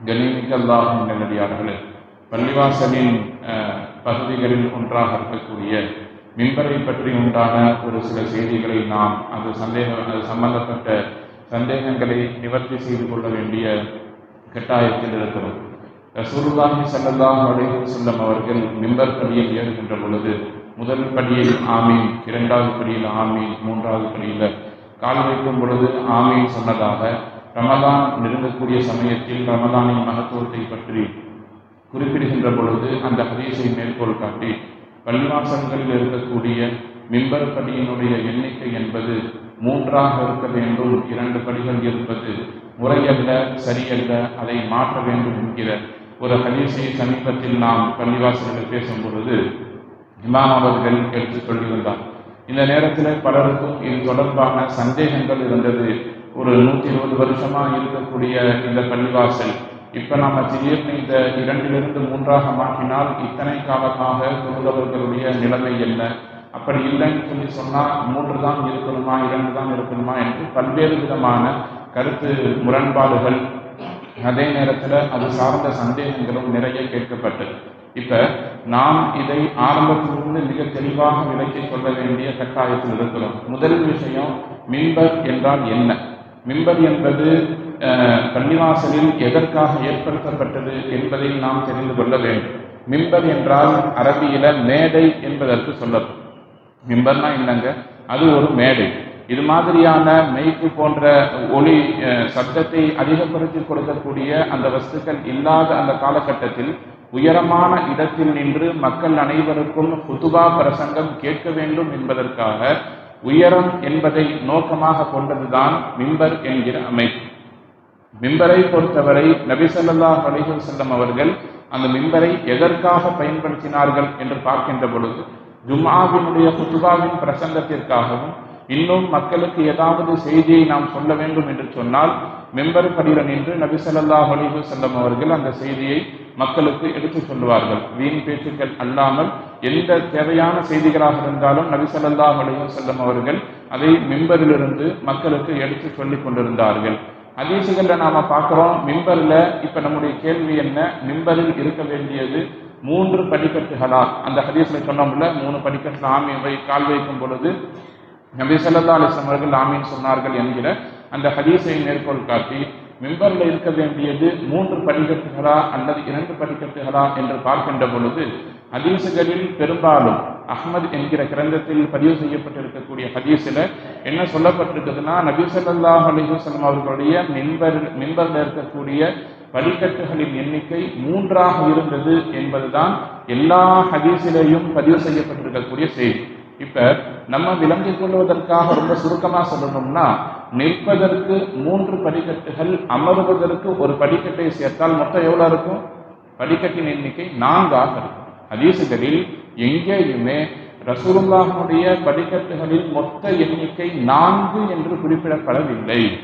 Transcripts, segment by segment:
கணிமிக்க அல்லாஹும் நல்லடியார்களே பள்ளிவாசலின் பகுதிகளில் ஒன்றாக இருக்கக்கூடிய மின்பரை பற்றி உண்டான ஒரு சில செய்திகளை நாம் அது சந்தேக அது சம்பந்தப்பட்ட சந்தேகங்களை நிவர்த்தி செய்து கொள்ள வேண்டிய கட்டாயத்தில் இருக்கிறோம். ரசூலுல்லாஹி ஸல்லல்லாஹு அலைஹி செல்லும் அவர்கள் மிம்பர் படியில் ஏறுகின்ற பொழுது முதல் படியில் ஆமீன் இரண்டாவது படியில் ஆமீன் மூன்றாவது படியில் கால் வைக்கும் பொழுது ஆமீன் சொன்னதாக ரமதான் நெருங்கக்கூடிய சமயத்தில் ரமதானின் மகத்துவத்தை பற்றி குறிப்பிடுகின்ற பொழுது அந்த ஹதீஸை மேற்கோள் காட்டி பள்ளிவாசல்களில் இருக்கக்கூடிய மிம்பர் படியினுடைய எண்ணிக்கை என்பது மூன்றாக இருக்க வேண்டும் இரண்டு படிகள் இருப்பது முறையல்ல சரியல்ல அதை மாற்ற வேண்டும் என்கிற ஒரு ஹதீஸை சமீபத்தில் நாம் பள்ளிவாசல்களில் பேசும் பொழுது இமாம் அவர்கள் எடுத்து சொல்லியிருந்தார் இந்த நேரத்தில் பலருக்கும் இது தொடர்பான சந்தேகங்கள் இருந்தது. ஒரு நூற்றி இருபது வருஷமா இருக்கக்கூடிய இந்த பள்ளிவாசல் இப்ப நாம திடீர்னு இந்த இரண்டிலிருந்து மூன்றாக மாற்றினால் இத்தனை காலமாக தொழுதவர்களுடைய நிலைமை என்ன? அப்படி இல்லைன்னு சொல்லி சொன்னா மூன்று தான் இருக்கணுமா இரண்டு தான் இருக்கணுமா என்று பல்வேறு விதமான கருத்து முரண்பாடுகள். அதே நேரத்தில் அது சார்ந்த சந்தேகங்களும் நிறைய கேட்கப்பட்டது. இப்ப நாம் இதை ஆரம்பத்திலிருந்து மிக தெளிவாக விளக்கிக் கொள்ள வேண்டிய கட்டாயத்தில் இருக்கிறோம். முதல் விஷயம் மின்பர் என்றால் என்ன? மிம்பர் என்பது பள்ளிவாசலில் எதற்காக ஏற்படுத்தப்பட்டது என்பதை நாம் தெரிந்து கொள்ள வேண்டும். மிம்பர் என்றால் அரபியில மேடை என்பதற்கு சொல்லப்படும். மிம்பர்னா என்னங்க? அது ஒரு மேடை. இது மாதிரியான மெய்க்கு போன்ற ஒளி சப்தத்தை அதிகப்படுத்தி கொடுக்கக்கூடிய அந்த வஸ்துக்கள் இல்லாத அந்த காலகட்டத்தில் உயரமான இடத்தில் நின்று மக்கள் அனைவருக்கும் புதுவா பிரசங்கம் கேட்க வேண்டும் என்பதற்காக உயரம் என்பதை நோக்கமாக கொண்டதுதான் மிம்பர் என்கிற அமைப்பு. மிம்பரை பொறுத்தவரை நபிசல்லா ஸல்லல்லாஹு செல்லம் அவர்கள் அந்த மிம்பரை எதற்காக பயன்படுத்தினார்கள் என்று பார்க்கின்ற பொழுது ஜும்மாவினுடைய குத்துபாவின் பிரசங்கத்திற்காகவும் இன்னும் மக்களுக்கு ஏதாவது செய்தியை நாம் சொல்ல வேண்டும் என்று சொன்னால் மெம்பர் படியில நின்று நபிசல்லா ஸல்லல்லாஹு செல்லம் அவர்கள் அந்த செய்தியை மக்களுக்கு எடுத்துச் சொல்லுவார்கள். வீண் பேச்சுக்கள் அல்லாமல் எந்த தேவையான செய்திகளாக இருந்தாலும் நபி அலையும் செல்லும் அவர்கள் அதை மிம்பரிலிருந்து மக்களுக்கு எடுத்து சொல்லிக் கொண்டிருந்தார்கள். ஹதீசுகள்ல நாம பார்க்கிறோம் மிம்பர்ல இப்ப நம்முடைய கேள்வி என்ன? மிம்பரில் இருக்க வேண்டியது மூன்று படிக்கட்டுகளா அந்த ஹதீஸ்ல சொன்னோம்ல மூணு படிக்கட்டு ஆமி வை கால் வைக்கும் பொழுது நபி ஸல்லல்லாஹு அலைஹி வஸல்லம் அவர்கள் சொன்னார்கள் என்கிற அந்த ஹதீஸை மேற்கோள் காட்டி மெம்பரில் இருக்க வேண்டியது மூன்று படிக்கட்டுகளா அல்லது இரண்டு படிக்கட்டுகளா என்று பார்க்கின்ற பொழுது ஹதீசுகளில் பெரும்பாலும் அஹ்மத் என்கிற கிரந்தத்தில் பதிவு செய்யப்பட்டிருக்கக்கூடிய ஹதீஸில் என்ன சொல்லப்பட்டிருக்குதுன்னா நபி ஸல்லல்லாஹு அவர்களுடைய மின்பர் மின்பர்ல இருக்கக்கூடிய படிக்கட்டுகளின் எண்ணிக்கை மூன்றாக இருந்தது என்பதுதான் எல்லா ஹதீஸிலேயும் பதிவு செய்யப்பட்டிருக்கக்கூடிய செய்தி. இப்ப நம்ம விளங்கிக் கொள்வதற்காக ரொம்ப சுருக்கமாக சொல்லணும்னா நிற்பதற்கு மூன்று படிக்கட்டுகள் அமருவதற்கு ஒரு படிக்கட்டை சேர்த்தால் மொத்தம் எவ்வளவு இருக்கும்? படிக்கட்டின் எண்ணிக்கை நான்காக இருக்கும். ஹதீசுகளில் எங்கேயுமே ரசூலுல்லாஹனுடைய படிக்கட்டுகளில் மொத்த எண்ணிக்கை நான்கு என்று குறிப்பிடப்படவில்லை.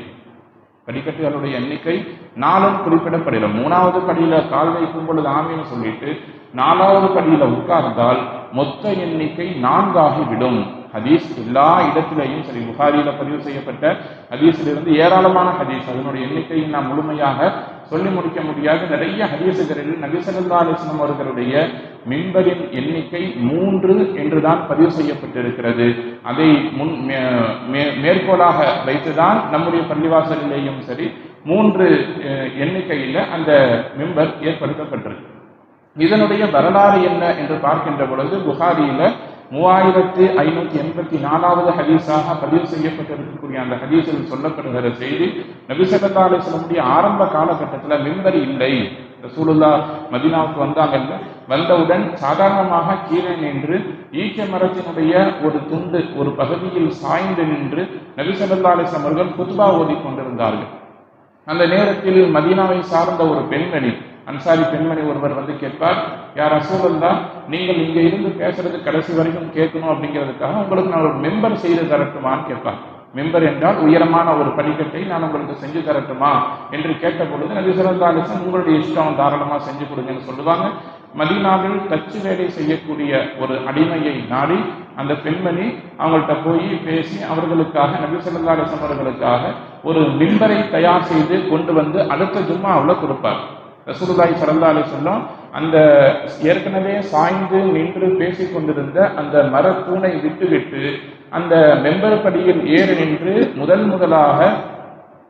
படிக்கட்டுகளுடைய எண்ணிக்கை நாலும் குறிப்பிடப்படல மூணாவது படியில கால் வைக்கும் பொழுது ஆமின்னு சொல்லிட்டு நாலாவது படியில உட்கார்ந்தால் மொத்த எண்ணிக்கை நான்காகிவிடும். ஹதீஸ் எல்லா இடத்திலையும் சரி புகாரியில பதிவு செய்யப்பட்ட ஹதீஸிலிருந்து ஏராளமான ஹதீஸ். அதனுடைய எண்ணிக்கையை நாம் முழுமையாக சொல்லி முடிக்க முடியாத. நிறைய ஹதீசுகளில் நபி ஸல்லல்லாஹு அவர்களுடைய மின்பரின் எண்ணிக்கை மூன்று என்றுதான் பதிவு செய்யப்பட்டிருக்கிறது. அதை முன் மே- மே- மேற்கோளாக வைத்துதான் நம்முடைய பள்ளிவாசலிலேயும் சரி மூன்று எண்ணிக்கையில் எண்ணிக்கையில அந்த மிம்பர் ஏற்படுத்தப்பட்டிருக்கு. இதனுடைய வரலாறு என்ன என்று பார்க்கின்ற பொழுது புகாரியில மூவாயிரத்து ஐநூத்தி எண்பத்தி நாலாவது ஹதீஸாக பதிவு செய்யப்பட்டிருக்கக்கூடிய அந்த ஹதீஸில் சொல்லப்படுகிற செய்தி நபிசல்லா அலிஸ்லமுடைய ஆரம்ப காலகட்டத்தில் மிம்பர் இல்லை. ரசூலுல்லா மதீனாவுக்கு வந்தாங்க. வந்தவுடன் சாதாரணமாக கீழே நின்று ஈக்க மரத்தினுடைய ஒரு துண்டு ஒரு பகுதியில் சாய்ந்து நின்று நபிசல்லா அலிஸ்லாம் அவர்கள் குத்பா ஓதி கொண்டிருந்தார்கள் அந்த நேரத்தில் மதீனாவை சார்ந்த ஒரு பெண்மணி அன்சாரி பெண்மணி ஒருவர் வந்து கேட்பார் யார் ரசூலல்லா நீங்கள் இங்க இருந்து பேசுறது கடைசி வரைக்கும் கேட்கணும் அப்படிங்கிறதுக்காக உங்களுக்கு நான் ஒரு மெம்பர் செய்து தரட்டுமான்னு கேட்பார். மெம்பர் என்றால் உயரமான ஒரு படிக்கட்டை நான் உங்களுக்கு செஞ்சு தரட்டுமா? என்று கேட்ட பொழுது நபி ஸல்லல்லாஹு உங்களுடைய இஷ்டம் தாராளமாக செஞ்சு கொடுங்கன்னு சொல்லுவாங்க. மதீனாவில் தச்சு வேலை செய்யக்கூடிய ஒரு அடிமையை நாடி அந்த பெண்மணி அவங்கள்ட்ட போய் பேசி அவர்களுக்காக நபி ஸல்லல்லாஹு அவர்களுக்காக ஒரு மெம்பரை தயார் செய்து கொண்டு வந்து அடுத்த ஜும்மாவில் கொடுப்பார். ரசூலுல்லாய் ஸல்லல்லாஹு அலி சொல்லம் அந்த ஏற்கனவே சாய்ந்து நின்று பேசிக் கொண்டிருந்த அந்த மரத்தூணை விட்டுவிட்டு அந்த மெம்பர் படியில் ஏறி நின்று முதல் முதலாக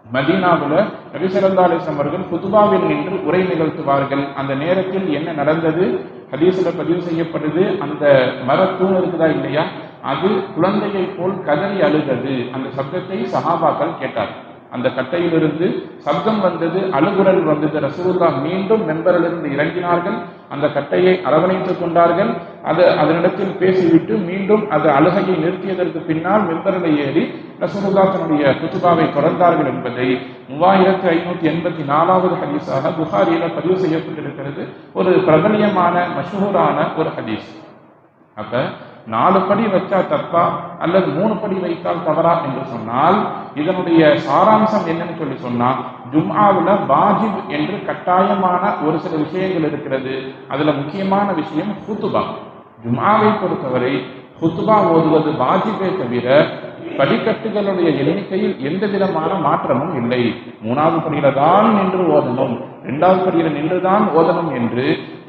மதீனாவில் நபி ஸல்லல்லாஹு அலைஹி அவர்கள் குதுபாவில் நின்று உரை நிகழ்த்துவார்கள். அந்த நேரத்தில் என்ன நடந்தது? ஹதீஸ்ல பதிவு செய்யப்படுது அந்த மரத்தூண் இருக்குதா இல்லையா? அது குழந்தையை போல் கதறி அழுதது. அந்த சப்தத்தை சஹாபாக்கள் கேட்டார் அந்த கட்டையிலிருந்து சப்தம் வந்தது அழுகுரல் வந்தது. ரசூல்லா மீண்டும் மெம்பரிலிருந்து இறங்கினார்கள். அந்த கட்டையை அரவணைத்துக் கொண்டார்கள். அது அதனிடத்தில் பேசிவிட்டு மீண்டும் அது அழுகையை நிறுத்தியதற்கு பின்னால் மெம்பரில் ஏறி ரசூலுல்லா தன்னுடைய குத்துபாவை தொடர்ந்தார்கள் என்பதை மூவாயிரத்து ஐநூத்தி எண்பத்தி நாலாவது ஹதீஸாக புகாரியில பதிவு செய்யப்பட்டிருக்கிறது. ஒரு பிரபலியமான மஷூரான ஒரு ஹதீஸ். அப்ப நாலு படி வச்சா தப்பா? அல்லது மூணு படி வைத்தால் தவறா? என்று சொன்னால் இதனுடைய சாராம்சம் என்னன்னு சொல்லி சொன்னா ஜும்ஆவுல வாஜிப் என்று கட்டாயமான ஒரு சில விஷயங்கள் இருக்கிறது. அதுல முக்கியமான விஷயம் ஹுத்துபா ஜும்ஆவை பொறுத்தவரை ஹுத்துபா ஓதுவது வாஜிபே தவிர படிக்கட்டுகளுடைய எண்ணிக்கையில் எந்த விதமான மாற்றமும் இல்லை. மூணாவது படியில தான் நின்று ஓதணும். இரண்டாவது படியில நின்றுதான் ஓதணும் என்று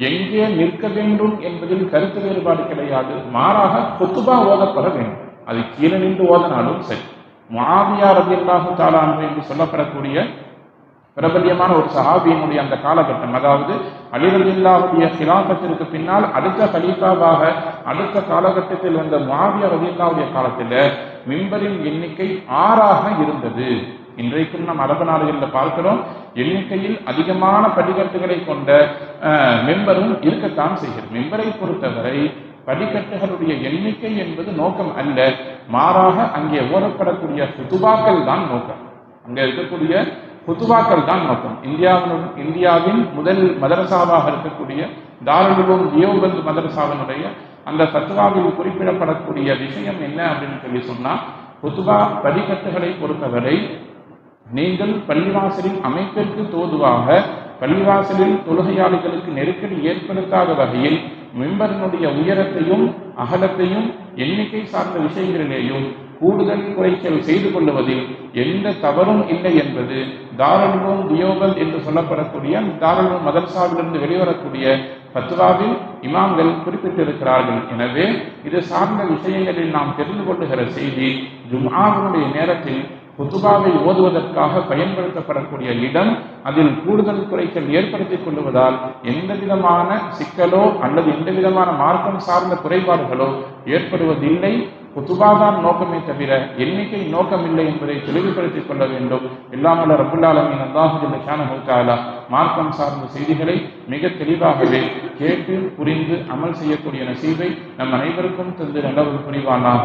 எங்கே நிற்க வேண்டும் என்பதில் கருத்து வேறுபாடு கிடையாது. மாறாக கொத்துபா ஓதப்பட வேண்டும். அது கீழே நின்று ஓதனாலும் சரி. மாவியா ரபியல்லாஹு தாலான் என்று சொல்லப்படக்கூடிய பிரபல்யமான ஒரு சஹாபியினுடைய அந்த காலகட்டம். அதாவது அலிரலில்லாவுடைய சிலாபத்திற்கு பின்னால் அடுத்த கலீஃபாவாக அடுத்த காலகட்டத்தில் வந்த மாவியா ரபியல்லாவுடைய காலத்தில் மிம்பரின் எண்ணிக்கை ஆறாக இருந்தது. இன்றைக்கும் நம் அரபு நாடுகளில் பார்க்கிறோம் எண்ணிக்கையில் அதிகமான படிக்கட்டுகளை கொண்ட மெம்பரும் இருக்கத்தான் செய்கிறது. மெம்பரை பொறுத்தவரை படிக்கட்டுகளுடைய எண்ணிக்கை என்பது நோக்கம் அல்ல. மாறாக அங்கே ஓதப்படக்கூடிய சுதுபாக்கள் தான் நோக்கம். அங்கே இருக்கக்கூடிய புதுவாக்கள் தான் நோக்கம். இந்தியாவின் இந்தியாவின் முதல் மதரசாவாக இருக்கக்கூடிய தாருலுலும் தியோபந்த் மதரசாவினுடைய அந்த தத்துவாவில் குறிப்பிடப்படக்கூடிய விஷயம் என்ன அப்படின்னு சொல்லி சொன்னால் புதுவா படிக்கட்டுகளை பொறுத்தவரை நீங்கள் பள்ளிவாசலின் அமைப்பிற்கு தோதுவாக பள்ளிவாசலில் தொழுகையாளிகளுக்கு நெருக்கடி ஏற்படுத்தாத வகையில் மெம்பரினுடைய உயரத்தையும் அகலத்தையும் எண்ணிக்கை சார்ந்த விஷயங்களிலேயும் கூடுதல் குறைச்சல் செய்து கொள்ளுவதில் எந்த தவறும் இல்லை என்பது தாரலுவும் தியோபல் என்று சொல்லப்படக்கூடிய தாரலுவும் மதர்சாவிலிருந்து வெளிவரக்கூடிய பத்வாவில் இமாம்கள் குறிப்பிட்டிருக்கிறார்கள். எனவே இது சார்ந்த விஷயங்களில் நாம் தெரிந்து கொள்ளுகிற செய்தி ஜும்ஆவினுடைய நேரத்தில் குத்துபாவை ஓதுவதற்காக பயன்படுத்தப்படக்கூடிய இடம் அதில் கூடுதல் குறைச்சல் ஏற்படுத்திக் கொள்வதால் எந்த விதமான சிக்கலோ அல்லது எந்த விதமான மார்க்கம் சார்ந்த குறைபாடுகளோ ஏற்படுவதில்லை. குத்துபாதான் நோக்கமே தவிர எண்ணிக்கை நோக்கமில்லை என்பதை தெளிவுபடுத்திக் கொள்ள வேண்டும். இல்லாமல் ரபுல்லாலமின் அல்லாஹுல்ல ஷானஹூத்தாலா மார்க்கம் சார்ந்த செய்திகளை மிக தெளிவாகவே கேட்டு புரிந்து அமல் செய்யக்கூடிய நசீவை நம் அனைவருக்கும் தந்து நல்லவர் புரிவானாக.